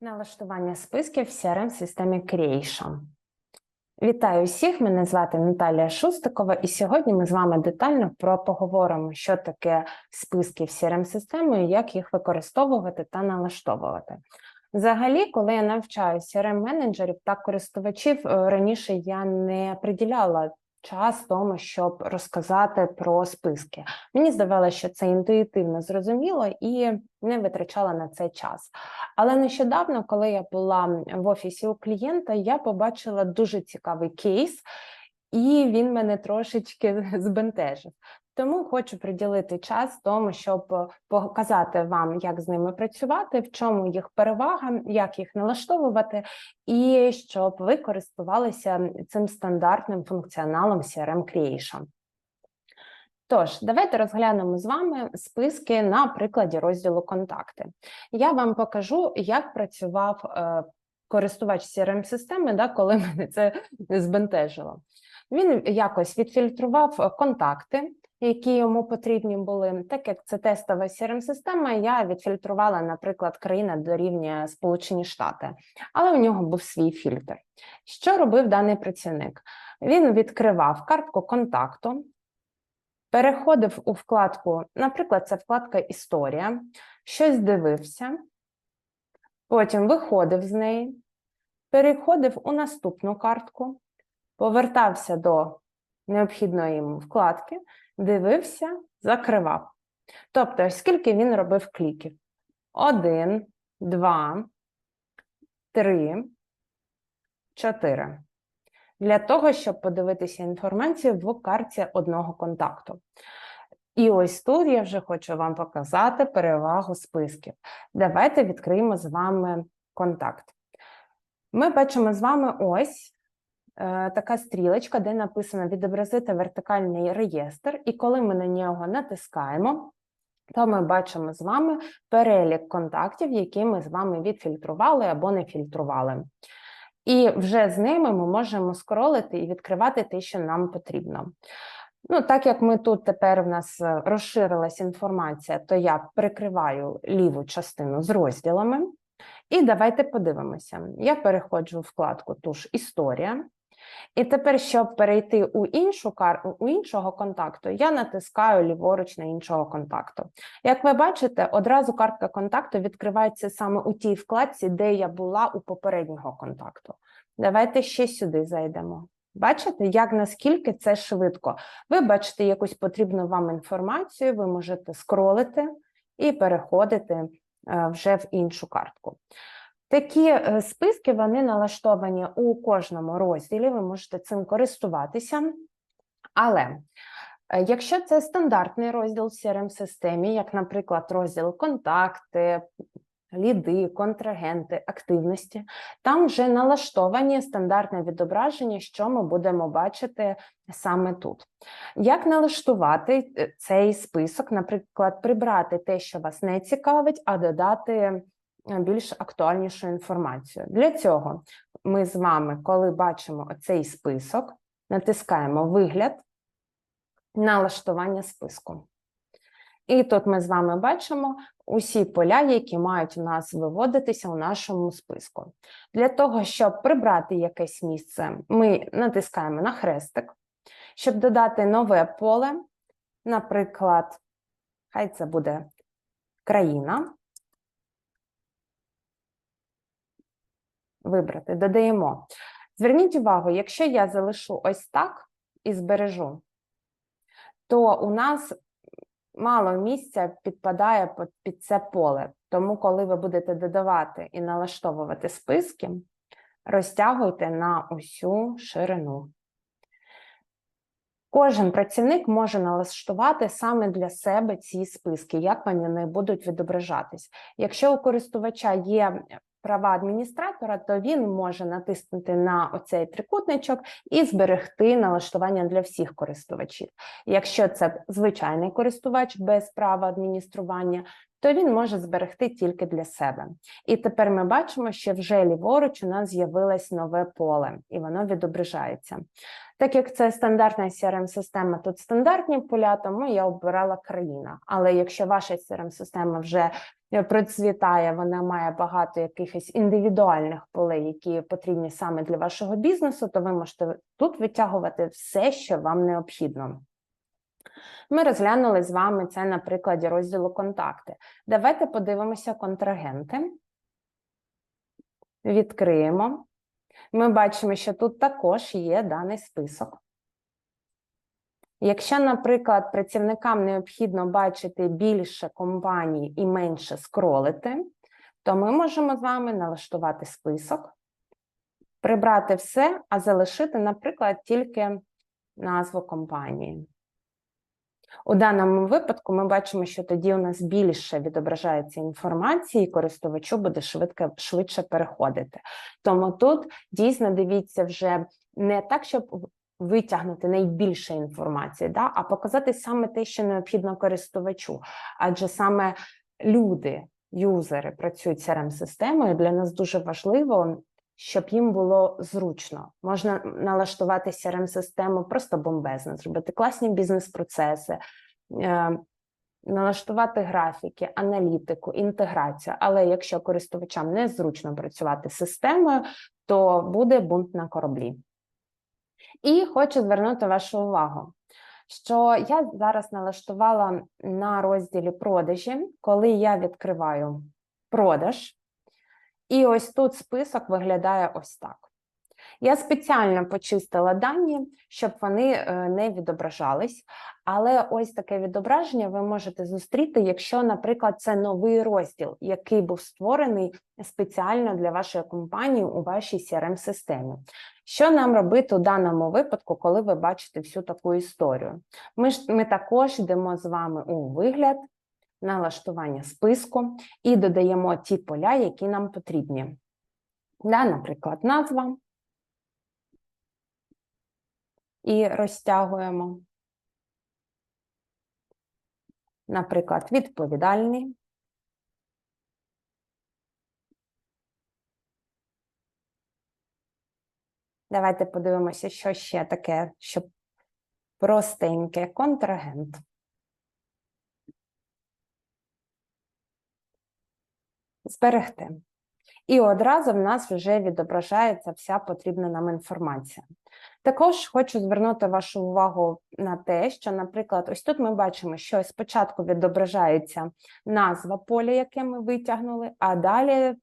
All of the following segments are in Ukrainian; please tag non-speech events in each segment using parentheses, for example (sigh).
Налаштування списків в CRM-системі Creation. Вітаю всіх! Мене звати Наталія Шустикова, і сьогодні ми з вами детально про поговоримо, що таке списки в CRM-системі, як їх використовувати та налаштовувати. Взагалі, коли я навчаю CRM-менеджерів та користувачів, е, раніше я не приділяла час тому, щоб розказати про списки. Мені здавалося, що це інтуїтивно зрозуміло і не витрачала на це час. Але нещодавно, коли я була в офісі у клієнта, я побачила дуже цікавий кейс, і він мене трошечки (laughs) збентежив. Тому хочу приділити час тому, щоб е, показати вам, як з ними працювати, в чому їх перевага, як їх налаштовувати, і щоб ви користувалися цим стандартним функціоналом CRM Creation. Тож, давайте розглянемо з вами списки на прикладі розділу Контакти. Я вам покажу, як працював е, користувач crm системи да, коли (laughs) мене це збентежило. Він якось відфільтрував контакти, які йому потрібні були. Так як це тестова crm система я відфільтрувала, наприклад, країна дорівнює Сполучені Штати, але у нього був свій фільтр. Що робив даний працівник? Він відкривав картку контакту, переходив у вкладку, наприклад, це вкладка Історія, щось дивився, потім виходив з неї, переходив у наступну картку, повертався до необхідної йому вкладки, дивився, закривав. Тобто, скільки він робив кліків? Один, два, три, чотири. Для того, щоб подивитися інформацію в карті одного контакту. І ось тут я вже хочу вам показати перевагу списків. Давайте відкриємо з вами контакт. Ми бачимо з вами ось така стрілочка, де написано відобразити вертикальний реєстр, і коли ми на нього натискаємо, то ми бачимо з вами перелік контактів, які ми з вами відфільтрували або не фільтрували. І вже з ними ми можемо скролити і відкривати те, що нам потрібно. Ну, так як ми тут тепер в нас е, розширилась інформація, то я прикриваю ліву частину з розділами. І давайте подивимося. Я переходжу в вкладку ту ж історія. І тепер, щоб перейти у іншу кар... у іншого контакту, я натискаю ліворуч на іншого контакту. Як ви бачите, одразу картка контакту відкривається саме у тій вкладці, де я була у попереднього контакту. Давайте ще сюди зайдемо. Бачите, як наскільки це швидко? Ви бачите якусь потрібну вам інформацію, ви можете скролити і переходити е, вже в іншу картку. Такі е, списки вони налаштовані у кожному розділі, ви можете цим користуватися. Але е, якщо це стандартний розділ в crm системі як, наприклад, розділ контакти, ліди, контрагенти, активності, там вже налаштовані стандартне відображення, що ми будемо бачити саме тут. Як налаштувати е, цей список, наприклад, прибрати те, що вас не цікавить, а додати. Е, більш актуальнішу інформацію. Для цього ми з вами, коли бачимо цей список, натискаємо вигляд, налаштування списку. І тут ми з вами бачимо усі поля, які мають у нас виводитися у нашому списку. Для того, щоб прибрати якесь місце, ми натискаємо на хрестик, щоб додати нове поле, наприклад, хай це буде країна. Вибрати, додаємо. Зверніть увагу, якщо я залишу ось так і збережу, то у нас мало місця підпадає під це поле. Тому, коли ви будете додавати і налаштовувати списки, розтягуйте на усю ширину. Кожен працівник може налаштувати саме для себе ці списки, як вони будуть відображатись. Якщо у користувача є права адміністратора, то він може натиснути на оцей трикутничок і зберегти налаштування для всіх користувачів. Якщо це звичайний користувач без права адміністрування, то він може зберегти тільки для себе. І тепер ми бачимо, що вже ліворуч у нас з'явилось нове поле, і воно відображається. Так як це стандартна CRM-система, тут стандартні поля, тому я обирала країна. Але якщо ваша CRM-система вже е, процвітає, вона має багато якихось індивідуальних полей, які потрібні саме для вашого бізнесу, то ви можете тут витягувати все, що вам необхідно. Ми розглянули з вами це на прикладі розділу контакти. Давайте подивимося контрагенти. Відкриємо. Ми бачимо, що тут також є даний список. Якщо, наприклад, працівникам необхідно бачити більше компаній і менше скролити, то ми можемо з вами налаштувати список, прибрати все, а залишити, наприклад, тільки назву компанії. У даному випадку ми бачимо, що тоді у нас більше відображається інформації, і користувачу буде швидко, швидше переходити. Тому тут дійсно дивіться вже не так, щоб витягнути найбільше інформації, да, а показати саме те, що необхідно користувачу. Адже саме люди, юзери працюють crm системою для нас дуже важливо щоб їм було зручно. Можна налаштувати crm систему просто бомбезно, зробити класні бізнес-процеси, е, налаштувати графіки, аналітику, інтеграцію. Але якщо користувачам не зручно працювати з системою, то буде бунт на кораблі. І хочу звернути вашу увагу. Що я зараз налаштувала на розділі продажі, коли я відкриваю продаж, і ось тут список виглядає ось так. Я спеціально почистила дані, щоб вони е, не відображались. Але ось таке відображення ви можете зустріти, якщо, наприклад, це новий розділ, який був створений спеціально для вашої компанії у вашій crm системі Що нам робити у даному випадку, коли ви бачите всю таку історію? Ми ж ми також йдемо з вами у вигляд, налаштування списку і додаємо ті поля, які нам потрібні. Да, Наприклад, назва. І розтягуємо. Наприклад, відповідальний. Давайте подивимося, що ще таке, щоб простеньке контрагент. Зберегти. І одразу в нас вже відображається вся потрібна нам інформація. Також хочу звернути вашу увагу на те, що, наприклад, ось тут ми бачимо, що спочатку відображається назва поля, яке ми витягнули, а далі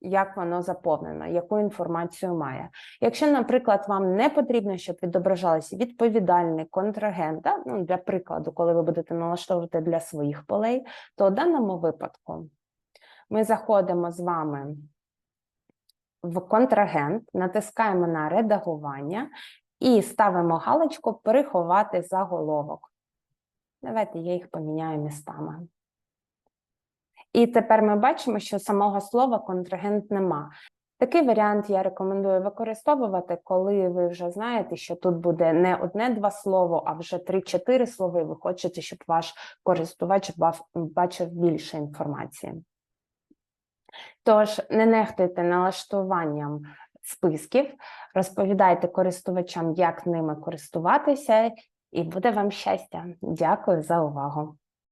як воно заповнено, яку інформацію має. Якщо, наприклад, вам не потрібно, щоб відображалися відповідальний контрагент, да? ну, для прикладу, коли ви будете налаштовувати для своїх полей, то в даному випадку ми заходимо з вами в контрагент, натискаємо на редагування і ставимо галочку Переховати заголовок. Давайте я їх поміняю містами. І тепер ми бачимо, що самого слова контрагент нема. Такий варіант я рекомендую використовувати, коли ви вже знаєте, що тут буде не одне-два слово, а вже три-чотири слова, і ви хочете, щоб ваш користувач бачив більше інформації. Тож не нехтуйте налаштуванням списків, розповідайте користувачам, як ними користуватися, і буде вам щастя. Дякую за увагу.